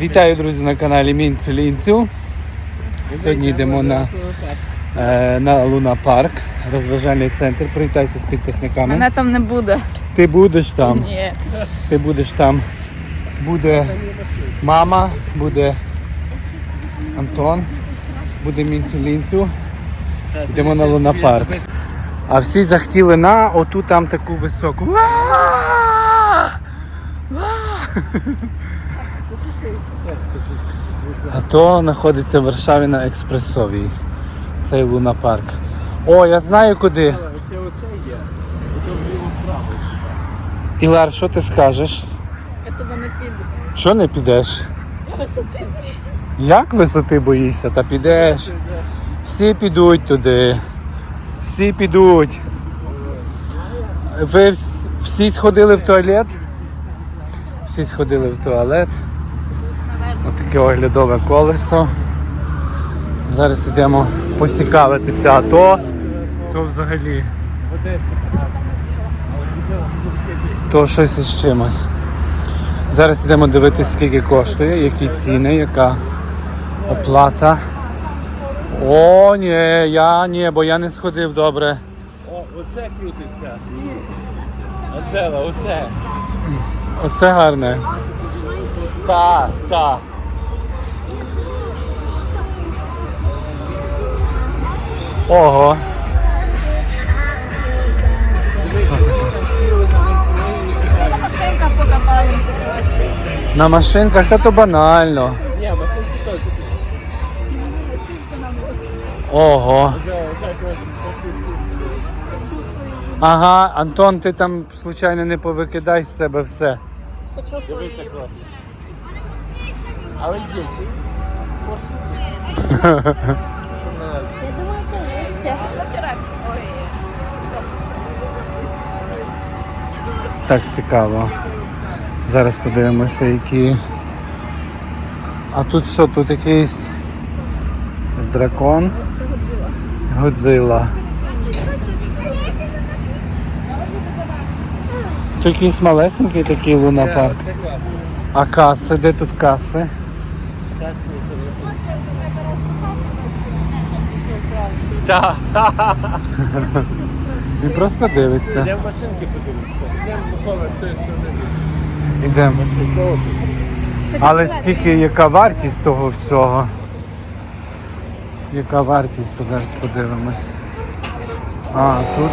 Вітаю, друзі, на каналі Мінцю Лінцю. Сьогодні йдемо на, е, на Луна Парк, розважальний центр. Привітайся з підписниками. Мене там не буде. Ти будеш там. Ні. Ти будеш там. Буде мама, буде Антон, буде Мінцю Лінцю. Йдемо на Луна Парк. А всі захотіли на оту там таку високу. То знаходиться в Варшаві на експресовій. Цей Луна Парк. О, я знаю куди. Ілар, що ти скажеш? Я туди не піду. Що не підеш? Висоти. Як висоти боїшся? Та підеш. Всі підуть туди. Всі підуть. Ви вс- всі сходили в туалет? Всі сходили в туалет. Ось таке оглядове колесо. Зараз йдемо поцікавитися, а то, то взагалі. То щось із чимось. Зараз йдемо дивитися, скільки коштує, які ціни, яка оплата. О, ні, я ні, бо я не сходив добре. О, оце крутиться. Анжела, оце. Оце гарне. Так, так. Ого. Машинка покатається. На машинках та то банально. Ні, машинки теж. Ого. Ага, Антон, ти там случайно не повикидай з себе все. Дивися клас. Але є ще. Ой. Так цікаво. Зараз подивимося, які. А тут що, тут якийсь дракон? Це. Годзilla. Тут якийсь малесенький такий луна парк. Це клас. А каси, де тут каси? Так. Він просто дивиться. Йдемо машинки подивитися. Йдемо Микола, з тої сторони. Йдемо. Але скільки, яка вартість того всього? Яка вартість? Зараз подивимось. А, тут.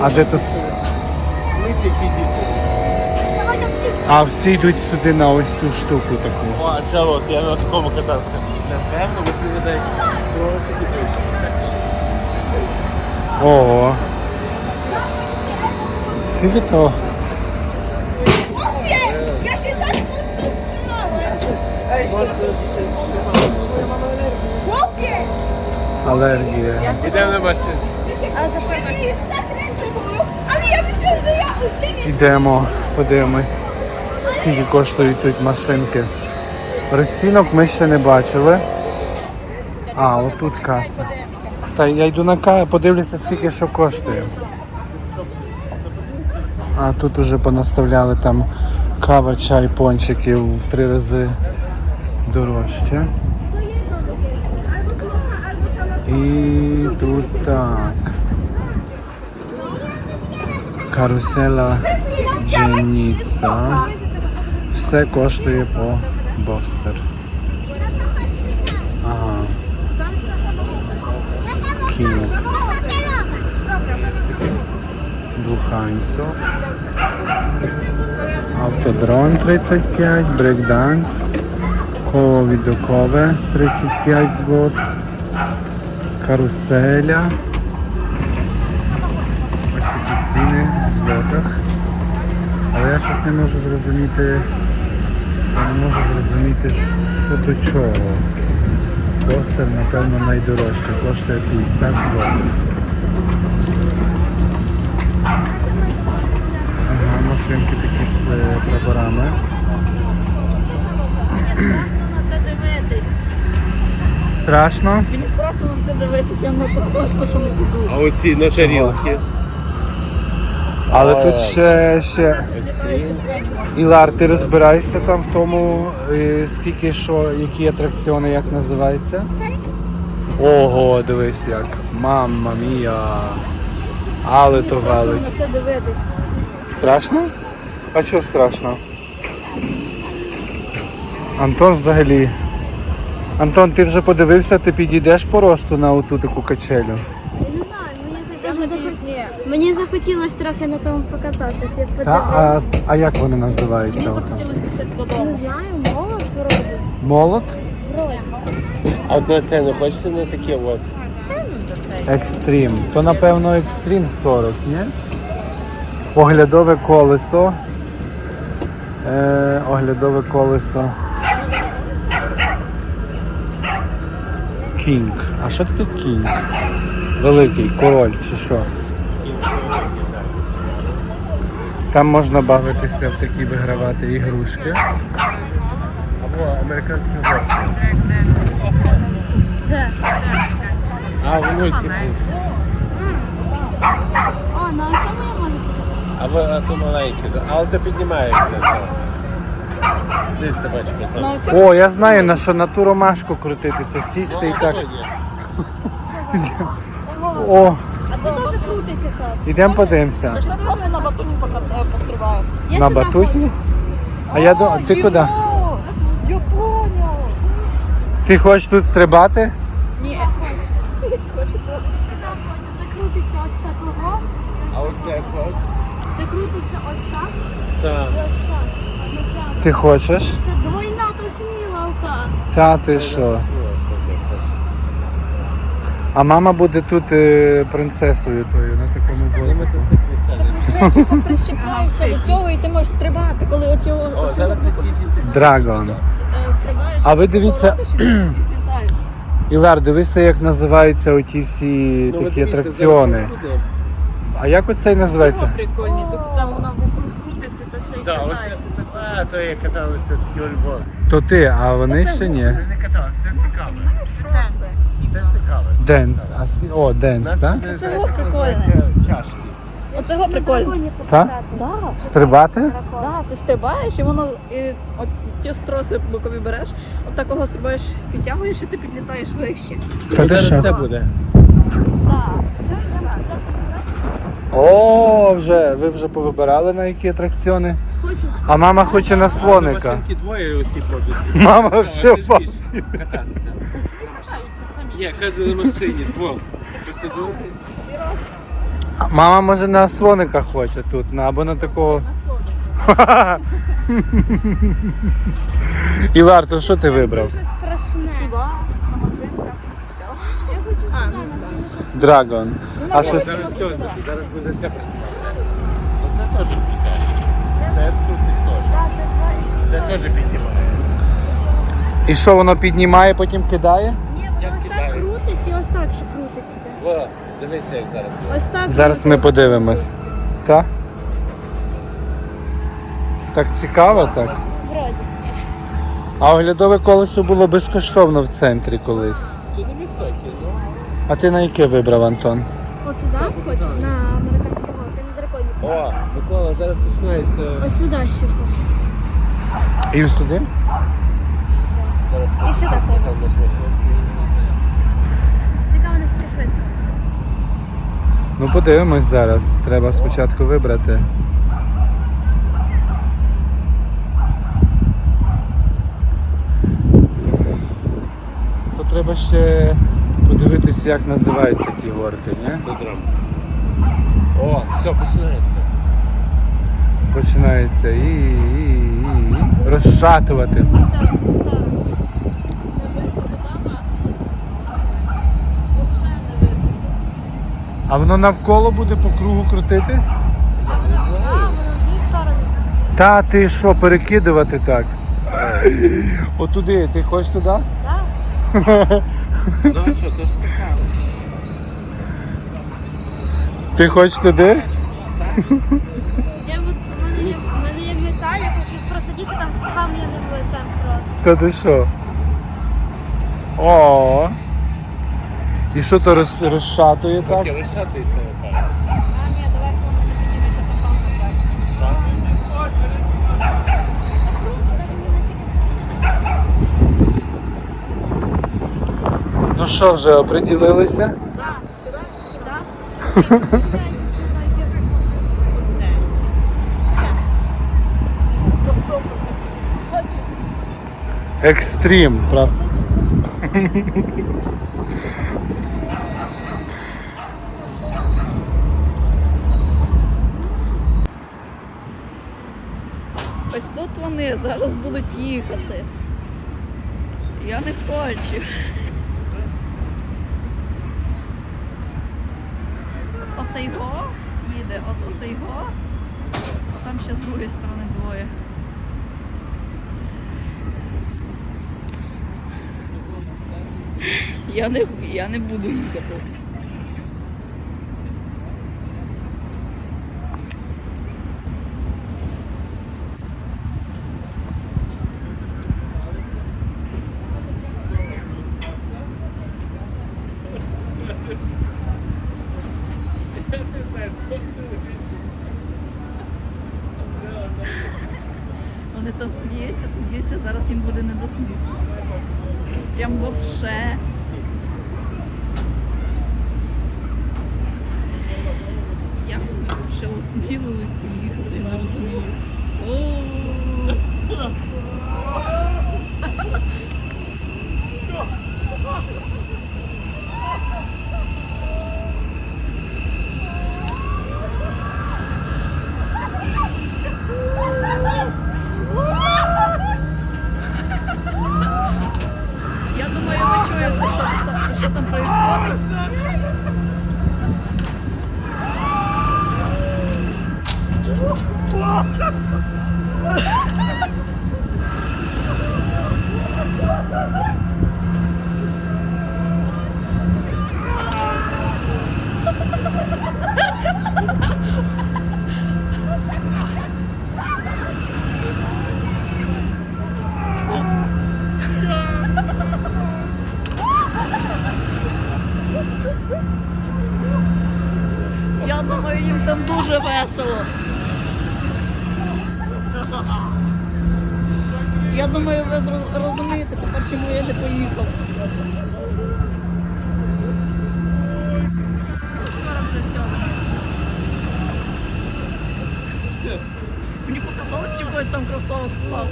А де тут? Ми ті підійшли. А всі йдуть сюди на ось цю штуку таку. О, Анжела, от я на такому катався. Напевно, ці людей. Ого. Скільки того? Я всегда тут тут Алергія. Йдемо на машину. Так але я я уже подивимось, скільки коштують тут машинки. Розцінок ми ще не бачили. А, отут каса. Та я йду на каву, подивлюся, скільки що коштує. А тут уже понаставляли там кава, чай, пончики в три рази дорожче. І тут так. Карусела Дженіца. Все коштує по Бостер. Ага. Кінг. Духанцев. Автодрон 35, брейкданс. Коло відокове 35 злот. Каруселя. Ось такі ціни в злотах. Але я щось не можу зрозуміти. Я не можу зрозуміти, що до чого. Постер, напевно, найдорожче, коштує 50 злотих. Ага, машинки такі з е, прапорами. На це дивитись. Страшно? Мені страшно на це дивитись, я на то що не піду. А оці на тарілки. Але тут ще, ще. Ілар, ти розбираєшся там в тому, е, скільки що, які атракціони, як називається? Ого, дивись як. Мамма мія. Але то велич. Страшно? А чого страшно? Антон взагалі. Антон, ти вже подивився, ти підійдеш по росту на оту таку качелю? Я не знаю, мені захотілося. Мені захотілося трохи на тому покататися. Я Та, подивилась. а, а як вони називаються? ото? Хотілося піти Не додому. знаю, вроді. Молот? А от на це не хочете на таке от? Екстрім. То напевно екстрім 40, ні? Оглядове колесо. Е, оглядове колесо. Кінг. А що таке кінг? Великий король чи що? Там можна бавитися в такі вигравати ігрушки. Або американські горки. А, я можу. А ви а то маленьке, да? але то піднімається. Десь собачка там. Ну, О, я знаю на що на ту ромашку крутитися, сісти і так. О, А це теж крутиться хат. ідемо подивимося. Просто на батуті показ- пострибаю. На батуті? А я до. Ти куди? Я понял. Ти хочеш тут стрибати? Ні. Це крутиться ось такого. А оце от? Це крутиться ось так. Так. Так. Ти хочеш? Це двойна тошніловка. Та ти що? А мама буде тут е, принцесою тою на такому возі. типу прищепляєшся до цього і ти можеш стрибати, коли оцього О, зараз Драгон. е, стрибаєш. А ви дивіться-. Ілар, дивися, як називаються оті всі Ну, такі атракціони. А як оцей називається? Прикольні, тут там вона вокруг крутиться та ще й Так, шатається. а, то я каталися такі у Львові. То ти, а вони ще ні. Не каталися, це цікаво. Денс. А сві- О, денс, так? Це прикольно. називається чашки. Оцього прикольно. Так? Да. Стрибати? Да, ти стрибаєш і воно і от ті строси бокові береш, от такого стрибаєш, підтягуєш і ти підлітаєш вище. Та ти що? це буде. О, вже. Ви вже повибирали на які атракціони? А мама хоче на слоника. Машинки двоє усі ходять. Мама вже ж кататися. Ні, каже на машині. Посадили? Мама може на слоника хоче тут, на або на такого. Івар, то що ти вибрав? А, ну. Драгон. А що? Зараз все, зараз буде це працювати. Оце теж прикольно. Це скрутить теж. Це теж піднімає. І що воно піднімає, потім кидає? Ні, Як воно ось так кидає? крутить і ось так ще О, дивися, як зараз. Ось так. Зараз ми подивимось. Так? Так цікаво, так? Вроді. А оглядове колесо було безкоштовно в центрі колись. Тут не високі, ну. А ти на яке вибрав, Антон? От туди хочеш? На американську горку, на драконі. О, Микола, зараз починається. Ось сюди ще хочу. І сюди? Зараз І сюди там треба. на швидко. Цікаво, наскільки швидко. Ну подивимось зараз. Треба спочатку вибрати. То треба ще подивитися, як називаються ті горки, ні? О, все, починається. Починається і, і, і, і розшатувати. А воно навколо буде по кругу крутитись? А, воно дві сторони. Та ти що, перекидувати так? Отуди, ти хочеш туди? А що, то ж цікаво. Ти хочеш туди? Я мене є, в мене є мета, я хочу просидіти там з кам'яним лицем просто. Та ти що? О. І що то роз, розшатує так? Так, розшатується так. А, ні, давай воно там палка так. Ну що, вже оприділилися? Так, сюди, сюди. Екстрім, правда? будуть їхати. Я не хочу. От Оцей го їде, от оцей го, а там ще з другої сторони двоє. Я не, я не буду їхати. Вони там сміються, сміються, зараз їм буде не до сміху. Прям вообще. Як вони усмілились поїхати, я не розумію. О! Когось там кросовок спав.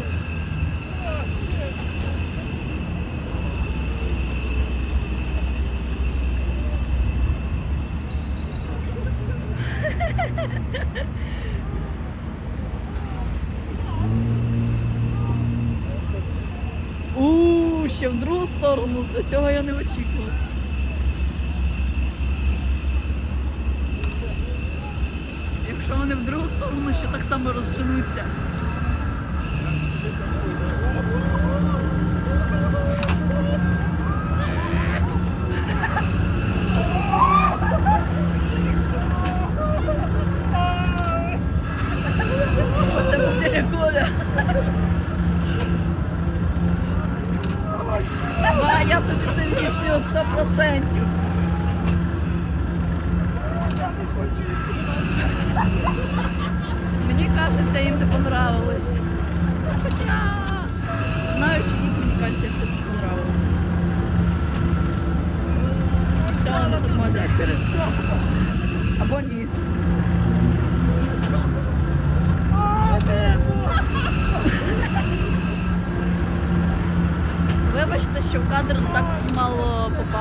У, ще в другу сторону. Цього я не очікував. Якщо вони в другу сторону ще так само розженуться.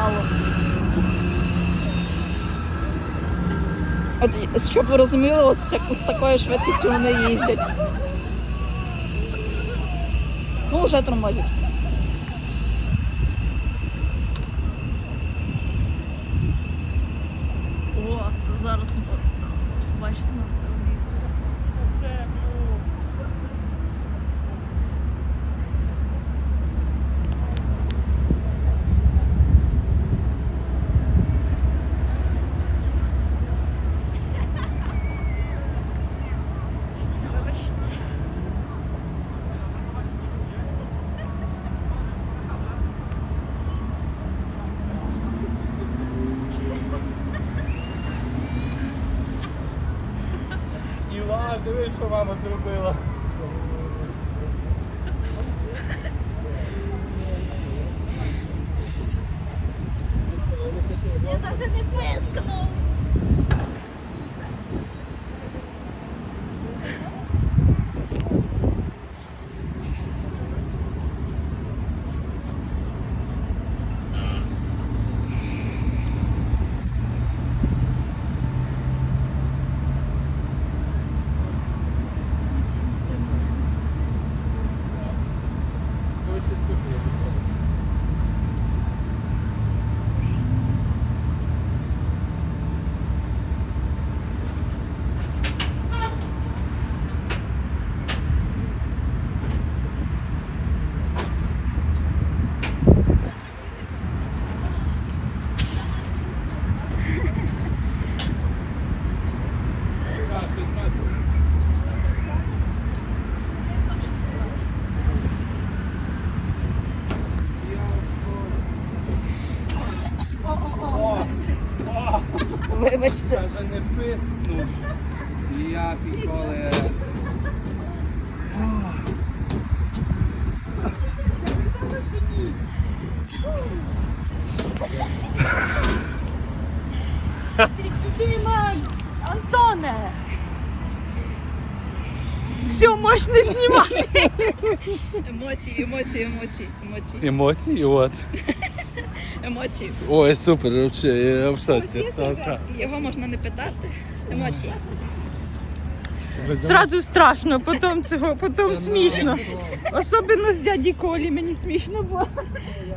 Мало. От щоб ви розуміли, ось з такою швидкістю вони їздять. Ну, вже тормозять. О, зараз не бачите. Вибачте. Іван, дивись, що мама зробила. Вибачте. Даже не пискнув. Я піколи. Антоне! Все, можна знімати. Емоції, емоції, емоції, емоції, Емоції, от. Емоції. Ой, супер, взагалі, я в шоці. Його можна не питати. Емоції. Зразу страшно, потім цього, потім смішно. Особливо з дяді Колі мені смішно було.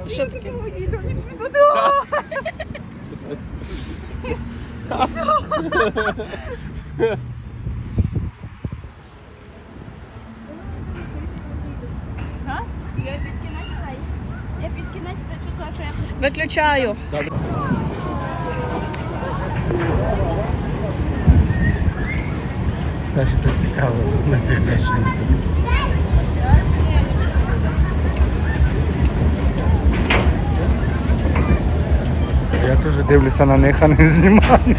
Що таке? Я під кінець цей. Я під кінець то чувствую, що я Виключаю. Саші, це цікаво, на тих. Я теж дивлюся на них, а не знімаю.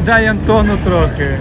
Дай Антону трохи.